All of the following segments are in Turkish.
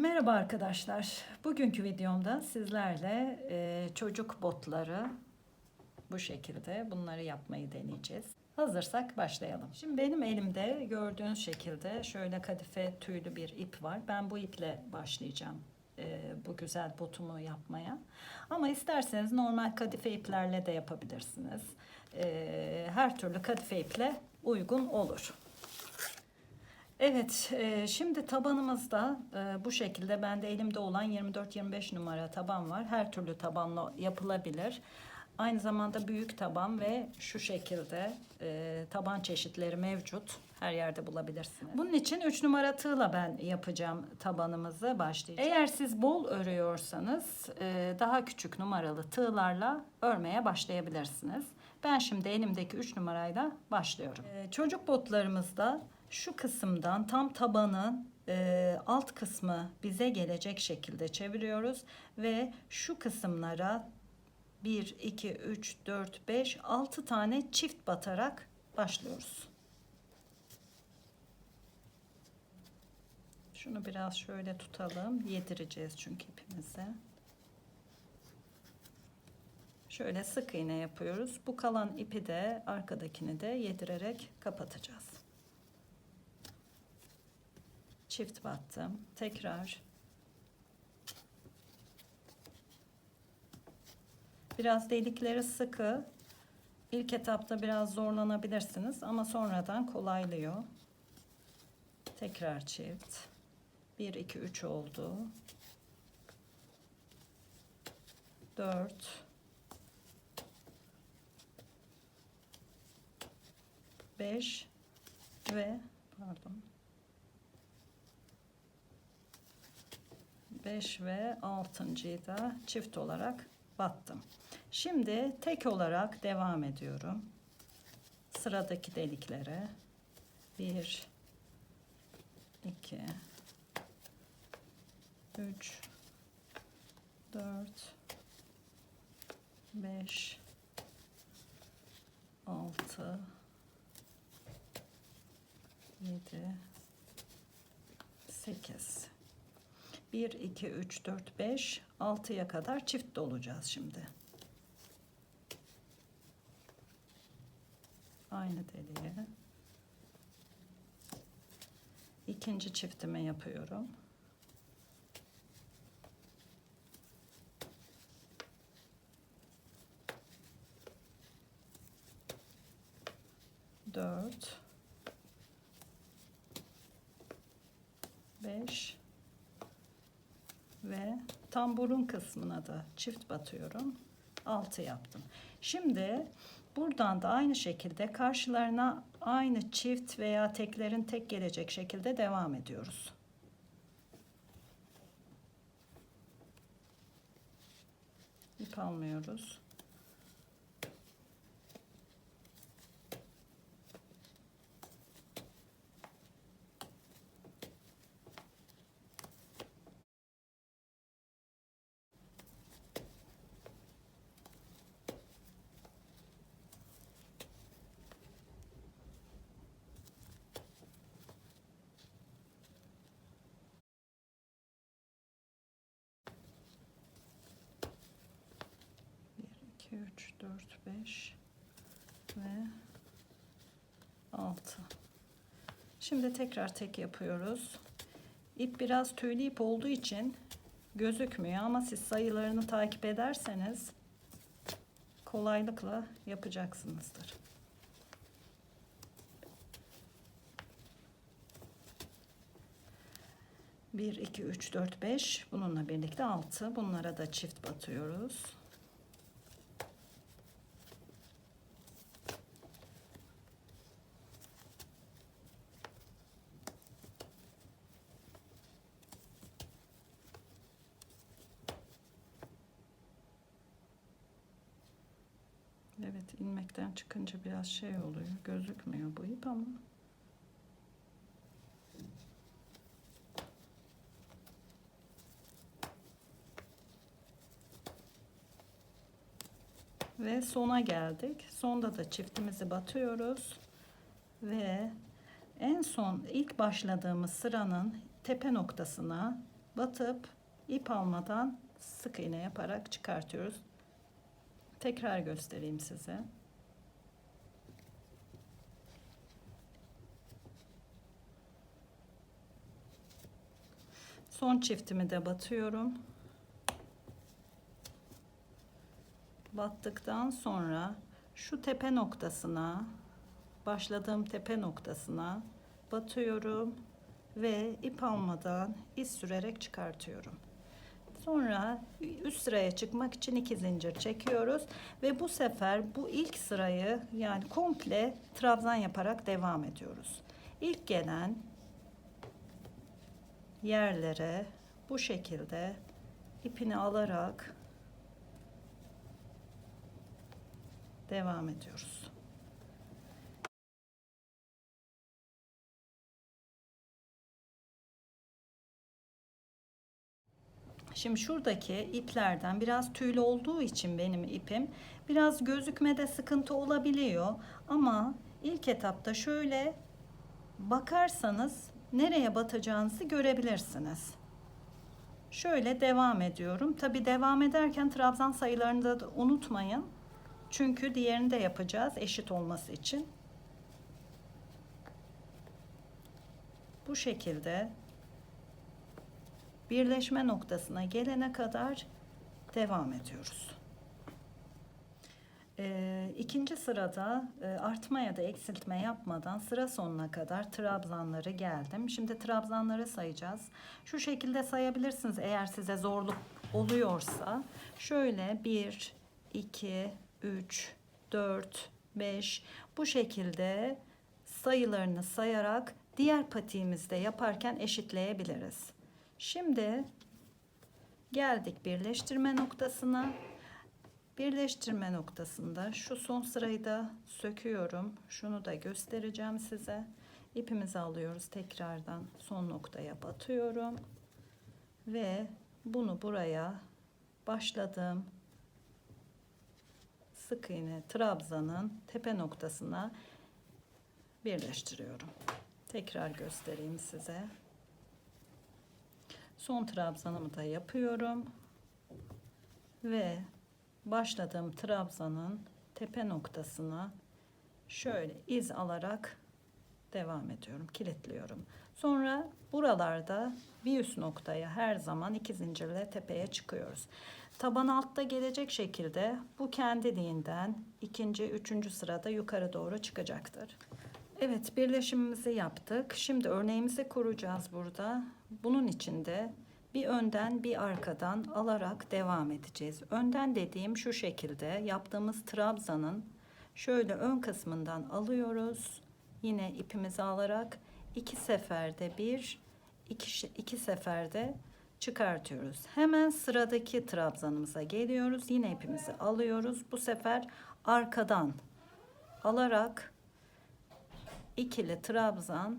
Merhaba arkadaşlar. Bugünkü videomda sizlerle e, çocuk botları bu şekilde bunları yapmayı deneyeceğiz. Hazırsak başlayalım. Şimdi benim elimde gördüğünüz şekilde şöyle kadife tüylü bir ip var. Ben bu iple başlayacağım e, bu güzel botumu yapmaya. Ama isterseniz normal kadife iplerle de yapabilirsiniz. E, her türlü kadife iple uygun olur. Evet, e, şimdi tabanımızda e, bu şekilde bende elimde olan 24-25 numara taban var. Her türlü tabanla yapılabilir. Aynı zamanda büyük taban ve şu şekilde e, taban çeşitleri mevcut. Her yerde bulabilirsiniz. Bunun için 3 numara tığla ben yapacağım tabanımızı başlayacağım. Eğer siz bol örüyorsanız e, daha küçük numaralı tığlarla örmeye başlayabilirsiniz. Ben şimdi elimdeki 3 numarayla başlıyorum. E, çocuk botlarımızda şu kısımdan tam tabanın e, alt kısmı bize gelecek şekilde çeviriyoruz ve şu kısımlara 1, 2, 3, 4, 5, 6 tane çift batarak başlıyoruz. Şunu biraz şöyle tutalım. Yedireceğiz çünkü ipimize. Şöyle sık iğne yapıyoruz. Bu kalan ipi de arkadakini de yedirerek kapatacağız. Çift battım. Tekrar Biraz delikleri sıkı. İlk etapta biraz zorlanabilirsiniz ama sonradan kolaylıyor. Tekrar çift. 1 2 3 oldu. 4 5 ve pardon 5 ve 6.yı da çift olarak battım. Şimdi tek olarak devam ediyorum. Sıradaki deliklere 1 2 3 4 5 6 7 8 1 2 3 4 5 6'ya kadar çift dolacağız şimdi. Aynı deliğe. İkinci çiftimi yapıyorum. Dört. Beş. Ve tam burun kısmına da çift batıyorum. Altı yaptım. Şimdi buradan da aynı şekilde karşılarına aynı çift veya teklerin tek gelecek şekilde devam ediyoruz. İp almıyoruz. Bir, iki, üç, dört, beş ve altı. Şimdi tekrar tek yapıyoruz. İp biraz tüylü ip olduğu için gözükmüyor ama siz sayılarını takip ederseniz kolaylıkla yapacaksınızdır. Bir, iki, üç, dört, beş. Bununla birlikte altı. Bunlara da çift batıyoruz. Evet ilmekten çıkınca biraz şey oluyor. Gözükmüyor bu ip ama. Ve sona geldik. Sonda da çiftimizi batıyoruz. Ve en son ilk başladığımız sıranın tepe noktasına batıp ip almadan sık iğne yaparak çıkartıyoruz. Tekrar göstereyim size. Son çiftimi de batıyorum. Battıktan sonra şu tepe noktasına başladığım tepe noktasına batıyorum ve ip almadan iz sürerek çıkartıyorum. Sonra üst sıraya çıkmak için iki zincir çekiyoruz ve bu sefer bu ilk sırayı yani komple trabzan yaparak devam ediyoruz. İlk gelen yerlere bu şekilde ipini alarak devam ediyoruz. Şimdi şuradaki iplerden biraz tüylü olduğu için benim ipim biraz gözükmede sıkıntı olabiliyor ama ilk etapta şöyle bakarsanız nereye batacağınızı görebilirsiniz. Şöyle devam ediyorum. Tabi devam ederken trabzan sayılarını da unutmayın. Çünkü diğerini de yapacağız eşit olması için. Bu şekilde birleşme noktasına gelene kadar devam ediyoruz. Ee, ikinci sırada e, artma ya da eksiltme yapmadan sıra sonuna kadar trabzanları geldim. Şimdi trabzanları sayacağız. Şu şekilde sayabilirsiniz eğer size zorluk oluyorsa. Şöyle 1, 2, 3, 4, 5 bu şekilde sayılarını sayarak diğer patiğimizde yaparken eşitleyebiliriz. Şimdi geldik birleştirme noktasına. Birleştirme noktasında şu son sırayı da söküyorum. Şunu da göstereceğim size. İpimizi alıyoruz tekrardan son noktaya batıyorum. Ve bunu buraya başladığım sık iğne trabzanın tepe noktasına birleştiriyorum. Tekrar göstereyim size. Son trabzanımı da yapıyorum. Ve başladığım trabzanın tepe noktasına şöyle iz alarak devam ediyorum. Kilitliyorum. Sonra buralarda bir üst noktaya her zaman iki zincirle tepeye çıkıyoruz. Taban altta gelecek şekilde bu kendiliğinden ikinci, üçüncü sırada yukarı doğru çıkacaktır. Evet birleşimimizi yaptık. Şimdi örneğimizi kuracağız burada. Bunun için de bir önden bir arkadan alarak devam edeceğiz. Önden dediğim şu şekilde yaptığımız trabzanın şöyle ön kısmından alıyoruz. Yine ipimizi alarak iki seferde bir, iki, iki seferde çıkartıyoruz. Hemen sıradaki trabzanımıza geliyoruz. Yine ipimizi alıyoruz. Bu sefer arkadan alarak ikili trabzan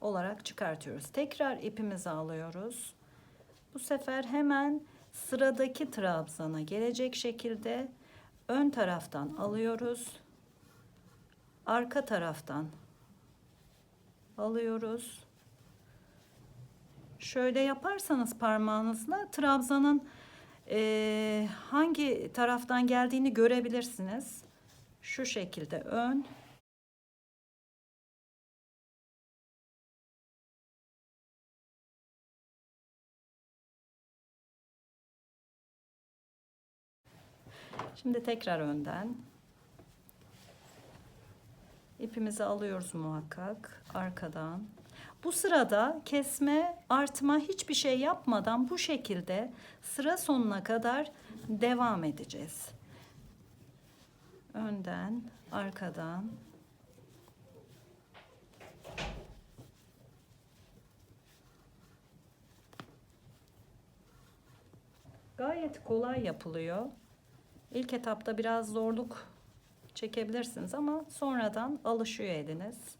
olarak çıkartıyoruz. Tekrar ipimizi alıyoruz. Bu sefer hemen sıradaki trabzana gelecek şekilde ön taraftan alıyoruz. Arka taraftan alıyoruz. Şöyle yaparsanız parmağınızla trabzanın e, hangi taraftan geldiğini görebilirsiniz. Şu şekilde ön Şimdi tekrar önden. İpimizi alıyoruz muhakkak arkadan. Bu sırada kesme, artma hiçbir şey yapmadan bu şekilde sıra sonuna kadar devam edeceğiz. Önden, arkadan. Gayet kolay yapılıyor. İlk etapta biraz zorluk çekebilirsiniz ama sonradan alışıyor eliniz.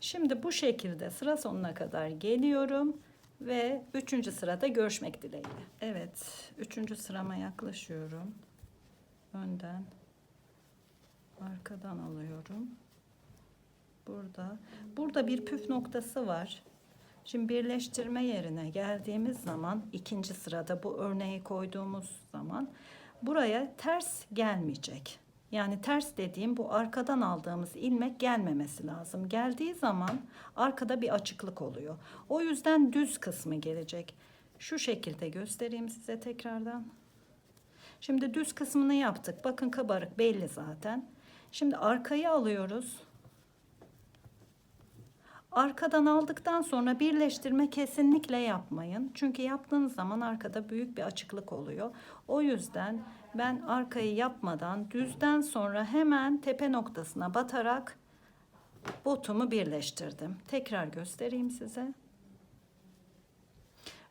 Şimdi bu şekilde sıra sonuna kadar geliyorum ve üçüncü sırada görüşmek dileğiyle. Evet, üçüncü sırama yaklaşıyorum. Önden arkadan alıyorum. Burada. Burada bir püf noktası var. Şimdi birleştirme yerine geldiğimiz zaman ikinci sırada bu örneği koyduğumuz zaman buraya ters gelmeyecek. Yani ters dediğim bu arkadan aldığımız ilmek gelmemesi lazım. Geldiği zaman arkada bir açıklık oluyor. O yüzden düz kısmı gelecek. Şu şekilde göstereyim size tekrardan. Şimdi düz kısmını yaptık. Bakın kabarık belli zaten. Şimdi arkayı alıyoruz. Arkadan aldıktan sonra birleştirme kesinlikle yapmayın. Çünkü yaptığınız zaman arkada büyük bir açıklık oluyor. O yüzden ben arkayı yapmadan düzden sonra hemen tepe noktasına batarak botumu birleştirdim. Tekrar göstereyim size.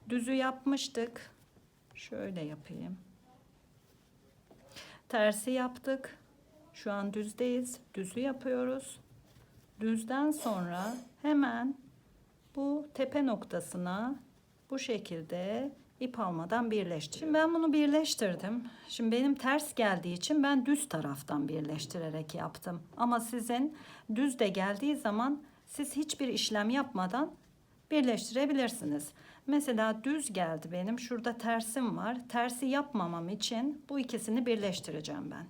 Düzü yapmıştık. Şöyle yapayım. Tersi yaptık. Şu an düzdeyiz. Düzü yapıyoruz. Düzden sonra hemen bu tepe noktasına bu şekilde ip almadan birleştir. Şimdi ben bunu birleştirdim. Şimdi benim ters geldiği için ben düz taraftan birleştirerek yaptım. Ama sizin düz de geldiği zaman siz hiçbir işlem yapmadan birleştirebilirsiniz. Mesela düz geldi benim. Şurada tersim var. Tersi yapmamam için bu ikisini birleştireceğim ben.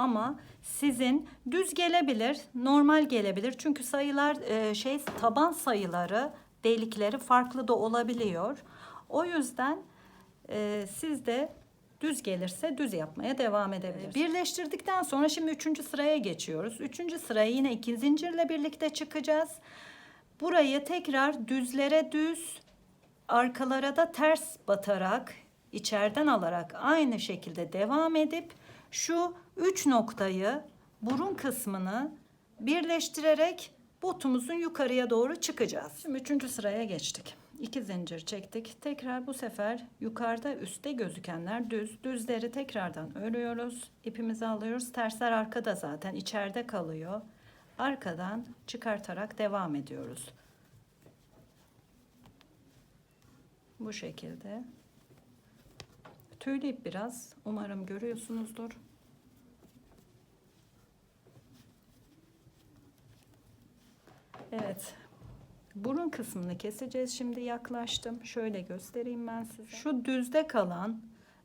Ama sizin düz gelebilir, normal gelebilir. Çünkü sayılar e, şey taban sayıları, delikleri farklı da olabiliyor. O yüzden e, siz de düz gelirse düz yapmaya devam edebilirsiniz. Birleştirdikten sonra şimdi üçüncü sıraya geçiyoruz. Üçüncü sıraya yine iki zincirle birlikte çıkacağız. Burayı tekrar düzlere düz, arkalara da ters batarak, içeriden alarak aynı şekilde devam edip şu üç noktayı burun kısmını birleştirerek botumuzun yukarıya doğru çıkacağız. Şimdi üçüncü sıraya geçtik. İki zincir çektik. Tekrar bu sefer yukarıda üstte gözükenler düz. Düzleri tekrardan örüyoruz. İpimizi alıyoruz. Tersler arkada zaten içeride kalıyor. Arkadan çıkartarak devam ediyoruz. Bu şekilde. Tüylü ip biraz. Umarım görüyorsunuzdur. Evet. Burun kısmını keseceğiz. Şimdi yaklaştım. Şöyle göstereyim ben size. Şu düzde kalan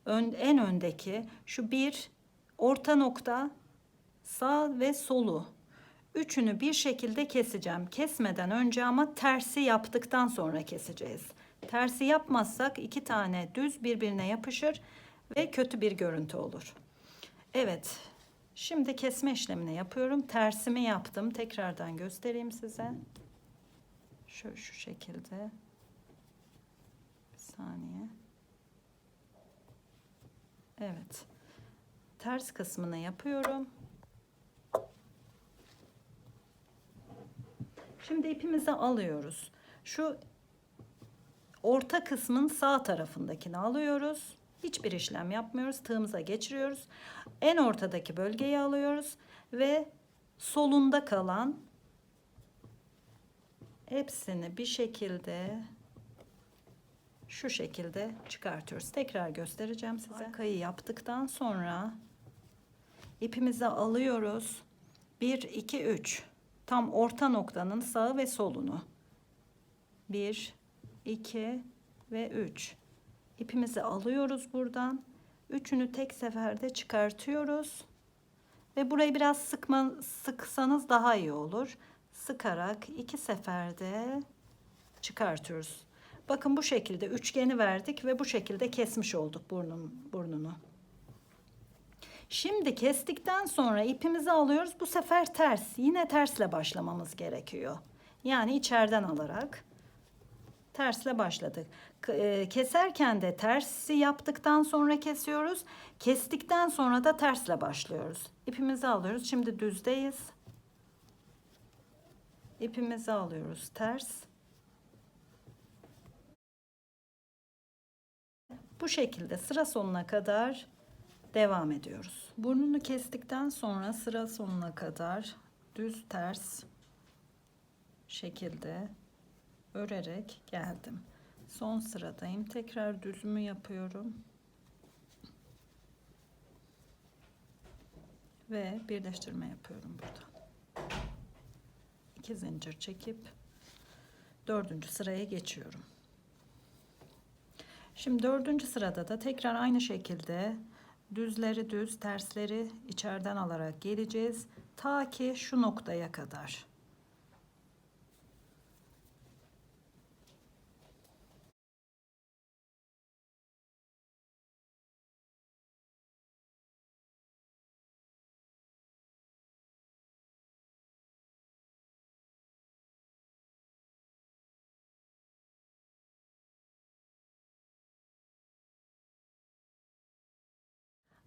ön, en öndeki şu bir orta nokta sağ ve solu üçünü bir şekilde keseceğim. Kesmeden önce ama tersi yaptıktan sonra keseceğiz. Tersi yapmazsak iki tane düz birbirine yapışır ve kötü bir görüntü olur. Evet. Şimdi kesme işlemini yapıyorum. Tersimi yaptım. Tekrardan göstereyim size. Şu şu şekilde. Bir saniye. Evet. Ters kısmını yapıyorum. Şimdi ipimizi alıyoruz. Şu orta kısmın sağ tarafındakini alıyoruz. Hiçbir işlem yapmıyoruz. Tığımıza geçiriyoruz. En ortadaki bölgeyi alıyoruz ve solunda kalan hepsini bir şekilde şu şekilde çıkartıyoruz. Tekrar göstereceğim size. Arkayı yaptıktan sonra ipimizi alıyoruz. 1 2 3 tam orta noktanın sağı ve solunu. 1 2 ve 3. İpimizi alıyoruz buradan. Üçünü tek seferde çıkartıyoruz. Ve burayı biraz sıkma, sıksanız daha iyi olur. Sıkarak iki seferde çıkartıyoruz. Bakın bu şekilde üçgeni verdik ve bu şekilde kesmiş olduk burnun, burnunu. Şimdi kestikten sonra ipimizi alıyoruz. Bu sefer ters. Yine tersle başlamamız gerekiyor. Yani içeriden alarak tersle başladık. e, Keserken de tersi yaptıktan sonra kesiyoruz. Kestikten sonra da tersle başlıyoruz. İpimizi alıyoruz. Şimdi düzdeyiz. İpimizi alıyoruz. Ters. Bu şekilde sıra sonuna kadar devam ediyoruz. Burnunu kestikten sonra sıra sonuna kadar düz ters şekilde örerek geldim. Son sıradayım. Tekrar düzümü yapıyorum. ve birleştirme yapıyorum buradan. İki zincir çekip dördüncü sıraya geçiyorum. Şimdi dördüncü sırada da tekrar aynı şekilde düzleri düz, tersleri içeriden alarak geleceğiz. Ta ki şu noktaya kadar.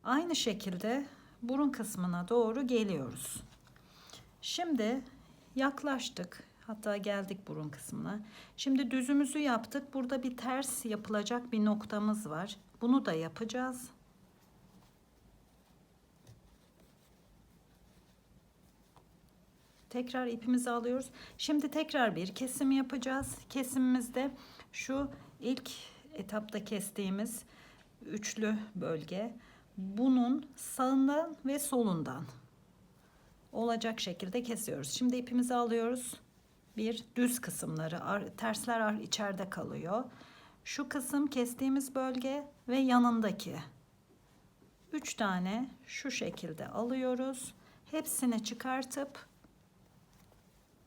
Aynı şekilde burun kısmına doğru geliyoruz. Şimdi yaklaştık. Hatta geldik burun kısmına. Şimdi düzümüzü yaptık. Burada bir ters yapılacak bir noktamız var. Bunu da yapacağız. Tekrar ipimizi alıyoruz. Şimdi tekrar bir kesim yapacağız. Kesimimizde şu ilk etapta kestiğimiz üçlü bölge bunun sağından ve solundan olacak şekilde kesiyoruz. Şimdi ipimizi alıyoruz. Bir düz kısımları, ar- tersler içeride kalıyor. Şu kısım kestiğimiz bölge ve yanındaki. Üç tane şu şekilde alıyoruz. Hepsini çıkartıp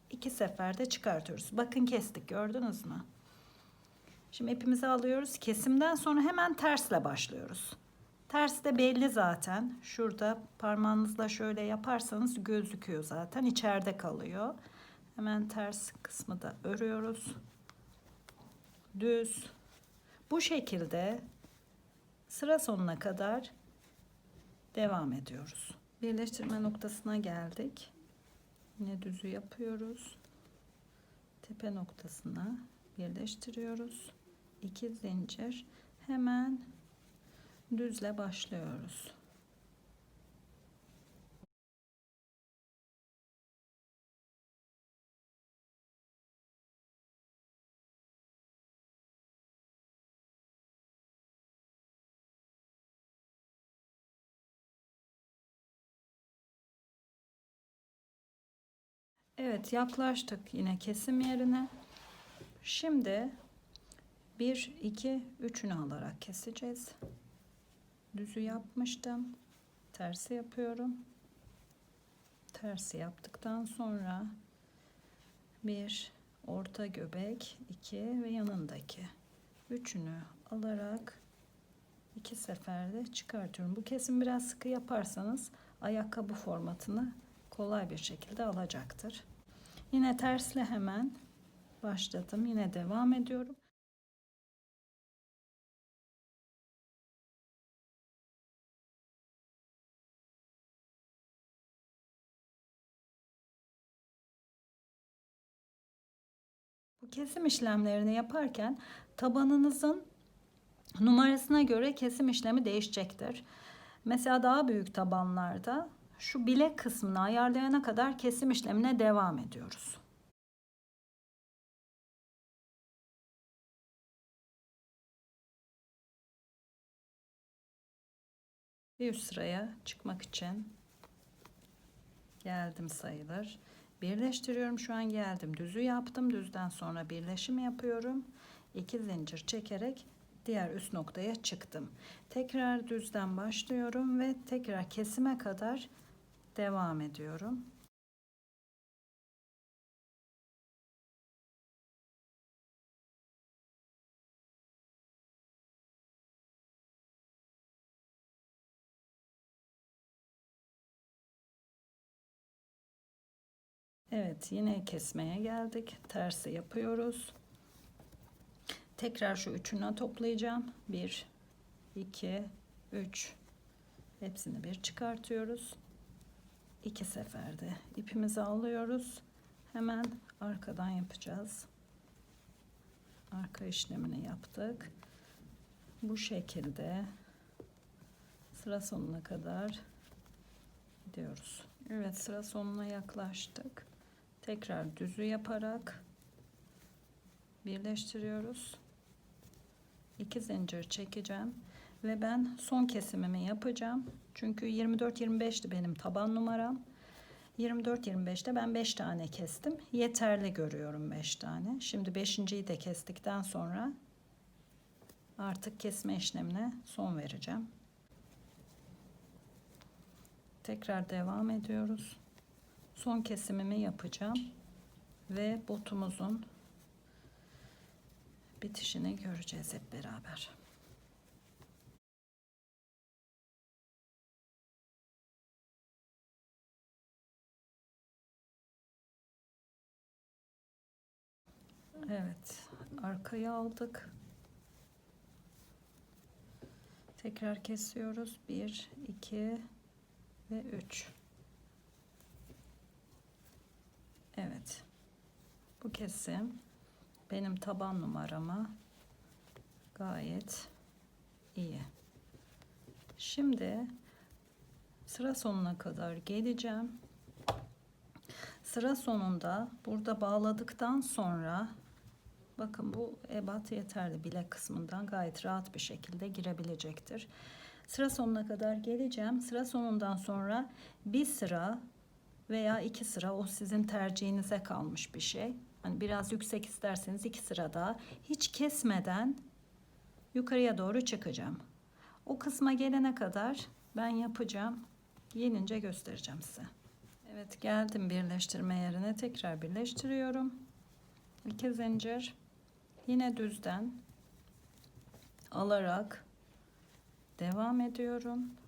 iki seferde çıkartıyoruz. Bakın kestik gördünüz mü? Şimdi ipimizi alıyoruz. Kesimden sonra hemen tersle başlıyoruz. Ters de belli zaten. Şurada parmağınızla şöyle yaparsanız gözüküyor zaten. içeride kalıyor. Hemen ters kısmı da örüyoruz. Düz. Bu şekilde sıra sonuna kadar devam ediyoruz. Birleştirme noktasına geldik. Yine düzü yapıyoruz. Tepe noktasına birleştiriyoruz. İki zincir. Hemen düzle başlıyoruz. Evet yaklaştık yine kesim yerine. Şimdi 1, 2, 3'ünü alarak keseceğiz. Düzü yapmıştım. Tersi yapıyorum. Tersi yaptıktan sonra bir orta göbek, iki ve yanındaki üçünü alarak iki seferde çıkartıyorum. Bu kesim biraz sıkı yaparsanız ayakkabı formatını kolay bir şekilde alacaktır. Yine tersle hemen başladım. Yine devam ediyorum. Kesim işlemlerini yaparken tabanınızın numarasına göre kesim işlemi değişecektir. Mesela daha büyük tabanlarda şu bilek kısmını ayarlayana kadar kesim işlemine devam ediyoruz. Bir üst sıraya çıkmak için geldim sayılır. Birleştiriyorum şu an geldim. Düzü yaptım. Düzden sonra birleşim yapıyorum. İki zincir çekerek diğer üst noktaya çıktım. Tekrar düzden başlıyorum ve tekrar kesime kadar devam ediyorum. Evet yine kesmeye geldik. Tersi yapıyoruz. Tekrar şu üçünü toplayacağım. 1 2 3 hepsini bir çıkartıyoruz. İki seferde ipimizi alıyoruz. Hemen arkadan yapacağız. Arka işlemini yaptık. Bu şekilde sıra sonuna kadar gidiyoruz. Evet sıra sonuna yaklaştık. Tekrar düzü yaparak birleştiriyoruz. İki zincir çekeceğim ve ben son kesimimi yapacağım. Çünkü 24-25'ti benim taban numaram. 24-25'te ben 5 tane kestim. Yeterli görüyorum 5 tane. Şimdi 5.yi de kestikten sonra artık kesme işlemine son vereceğim. Tekrar devam ediyoruz. Son kesimimi yapacağım ve botumuzun bitişini göreceğiz hep beraber. Evet, arkayı aldık. Tekrar kesiyoruz. 1, 2 ve 3. Evet. Bu kesim benim taban numarama gayet iyi. Şimdi sıra sonuna kadar geleceğim. Sıra sonunda burada bağladıktan sonra bakın bu ebat yeterli bilek kısmından gayet rahat bir şekilde girebilecektir. Sıra sonuna kadar geleceğim. Sıra sonundan sonra bir sıra veya iki sıra o sizin tercihinize kalmış bir şey. Hani biraz yüksek isterseniz iki sıra daha hiç kesmeden yukarıya doğru çıkacağım. O kısma gelene kadar ben yapacağım. Yenince göstereceğim size. Evet geldim birleştirme yerine tekrar birleştiriyorum. İki zincir yine düzden alarak devam ediyorum.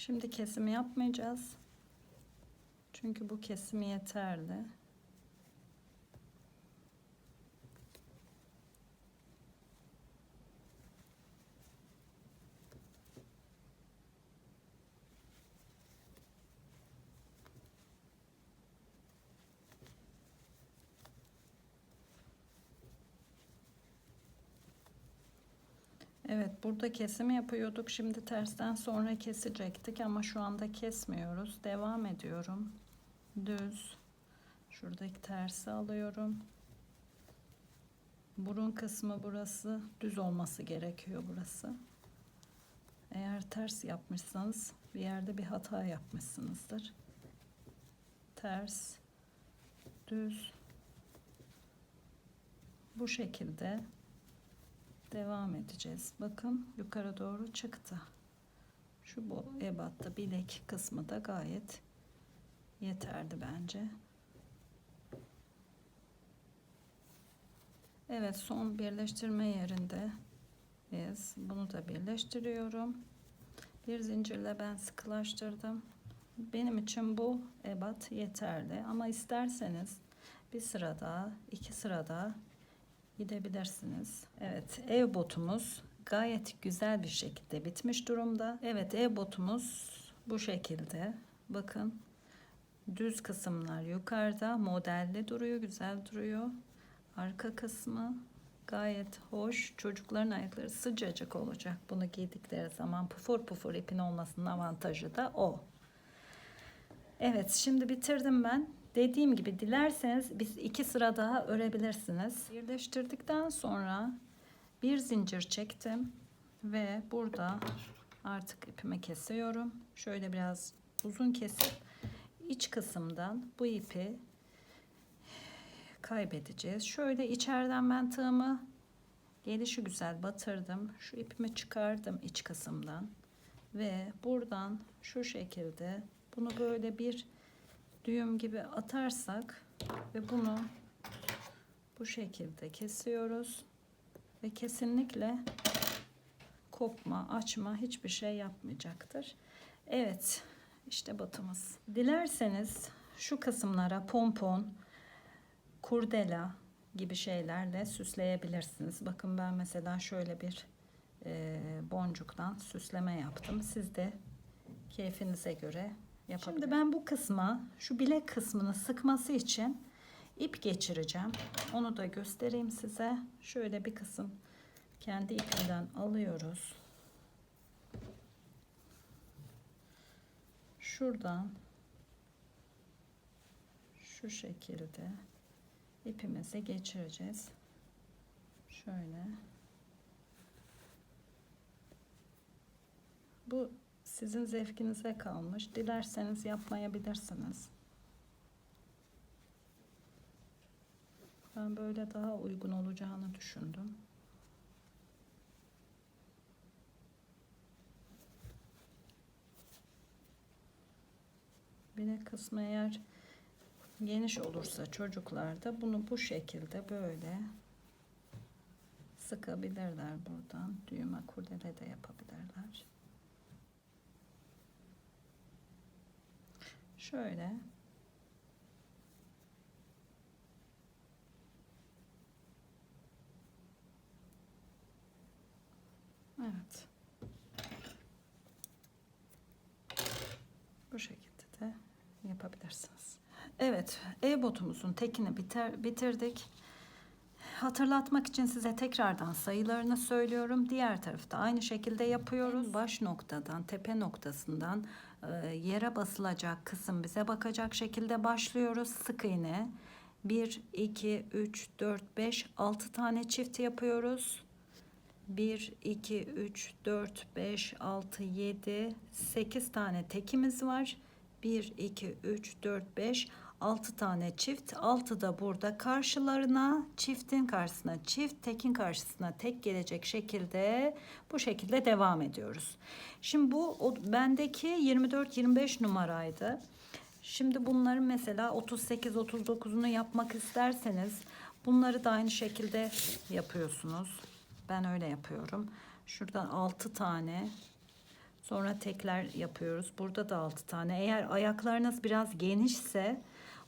Şimdi kesimi yapmayacağız. Çünkü bu kesim yeterli. Evet burada kesim yapıyorduk. Şimdi tersten sonra kesecektik ama şu anda kesmiyoruz. Devam ediyorum. Düz. Şuradaki tersi alıyorum. Burun kısmı burası. Düz olması gerekiyor burası. Eğer ters yapmışsanız bir yerde bir hata yapmışsınızdır. Ters. Düz. Bu şekilde devam edeceğiz. Bakın yukarı doğru çıktı. Şu bu ebatta bilek kısmı da gayet yeterli bence. Evet son birleştirme yerinde biz bunu da birleştiriyorum. Bir zincirle ben sıkılaştırdım. Benim için bu ebat yeterli ama isterseniz bir sıra daha, iki sıra daha gidebilirsiniz. Evet ev botumuz gayet güzel bir şekilde bitmiş durumda. Evet ev botumuz bu şekilde. Bakın düz kısımlar yukarıda modelli duruyor güzel duruyor. Arka kısmı gayet hoş. Çocukların ayakları sıcacık olacak. Bunu giydikleri zaman pufur pufur ipin olmasının avantajı da o. Evet şimdi bitirdim ben. Dediğim gibi dilerseniz biz iki sıra daha örebilirsiniz. Birleştirdikten sonra bir zincir çektim ve burada artık ipimi kesiyorum. Şöyle biraz uzun kesip iç kısımdan bu ipi kaybedeceğiz. Şöyle içeriden ben tığımı gelişi güzel batırdım. Şu ipimi çıkardım iç kısımdan ve buradan şu şekilde bunu böyle bir düğüm gibi atarsak ve bunu bu şekilde kesiyoruz ve kesinlikle kopma, açma hiçbir şey yapmayacaktır. Evet, işte batımız. Dilerseniz şu kısımlara pompon, kurdela gibi şeylerle süsleyebilirsiniz. Bakın ben mesela şöyle bir boncuktan süsleme yaptım. Siz de keyfinize göre yapabilirim. Şimdi ben bu kısma şu bilek kısmını sıkması için ip geçireceğim. Onu da göstereyim size. Şöyle bir kısım kendi ipinden alıyoruz. Şuradan şu şekilde ipimizi geçireceğiz. Şöyle. Bu sizin zevkinize kalmış. Dilerseniz yapmayabilirsiniz. Ben böyle daha uygun olacağını düşündüm. Bir kısmı eğer geniş olursa çocuklarda bunu bu şekilde böyle sıkabilirler buradan. Düğme kurdele de yapabilirler. Şöyle Evet. Bu şekilde de yapabilirsiniz. Evet, e-botumuzun tekini biter, bitirdik. Hatırlatmak için size tekrardan sayılarını söylüyorum. Diğer tarafta aynı şekilde yapıyoruz. Baş noktadan, tepe noktasından yere basılacak kısım bize bakacak şekilde başlıyoruz. Sık iğne 1, 2, 3, 4, 5, 6 tane çift yapıyoruz. 1, 2, 3, 4, 5, 6, 7, 8 tane tekimiz var. 1, 2, 3, 4, 5, 6 tane çift. 6 da burada karşılarına çiftin karşısına çift, tekin karşısına tek gelecek şekilde bu şekilde devam ediyoruz. Şimdi bu o, bendeki 24-25 numaraydı. Şimdi bunların mesela 38-39'unu yapmak isterseniz bunları da aynı şekilde yapıyorsunuz. Ben öyle yapıyorum. Şuradan 6 tane sonra tekler yapıyoruz. Burada da 6 tane. Eğer ayaklarınız biraz genişse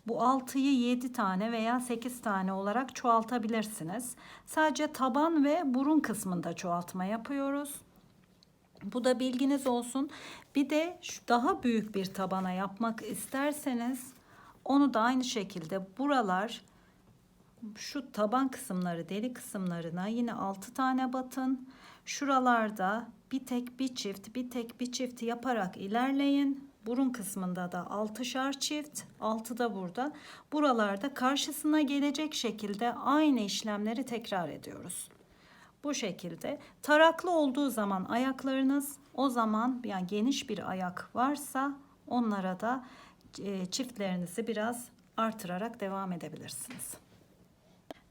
bu 6'yı 7 tane veya 8 tane olarak çoğaltabilirsiniz. Sadece taban ve burun kısmında çoğaltma yapıyoruz. Bu da bilginiz olsun. Bir de şu daha büyük bir tabana yapmak isterseniz onu da aynı şekilde buralar şu taban kısımları deli kısımlarına yine 6 tane batın. Şuralarda bir tek bir çift bir tek bir çift yaparak ilerleyin. Burun kısmında da 6'şar çift 6 da burada. Buralarda karşısına gelecek şekilde aynı işlemleri tekrar ediyoruz. Bu şekilde taraklı olduğu zaman ayaklarınız o zaman yani geniş bir ayak varsa onlara da e, çiftlerinizi biraz artırarak devam edebilirsiniz.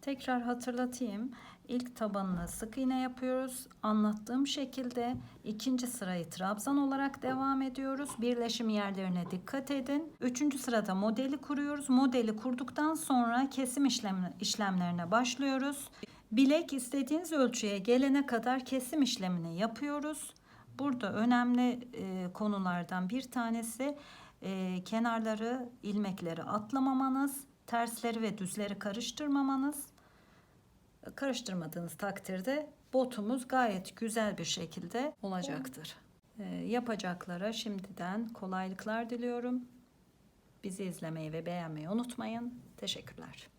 Tekrar hatırlatayım. İlk tabanına sık iğne yapıyoruz. Anlattığım şekilde ikinci sırayı trabzan olarak devam ediyoruz. Birleşim yerlerine dikkat edin. Üçüncü sırada modeli kuruyoruz. Modeli kurduktan sonra kesim işlem, işlemlerine başlıyoruz. Bilek istediğiniz ölçüye gelene kadar kesim işlemini yapıyoruz. Burada önemli e, konulardan bir tanesi e, kenarları, ilmekleri atlamamanız, tersleri ve düzleri karıştırmamanız. Karıştırmadığınız takdirde botumuz gayet güzel bir şekilde olacaktır. E, yapacaklara şimdiden kolaylıklar diliyorum. Bizi izlemeyi ve beğenmeyi unutmayın. Teşekkürler.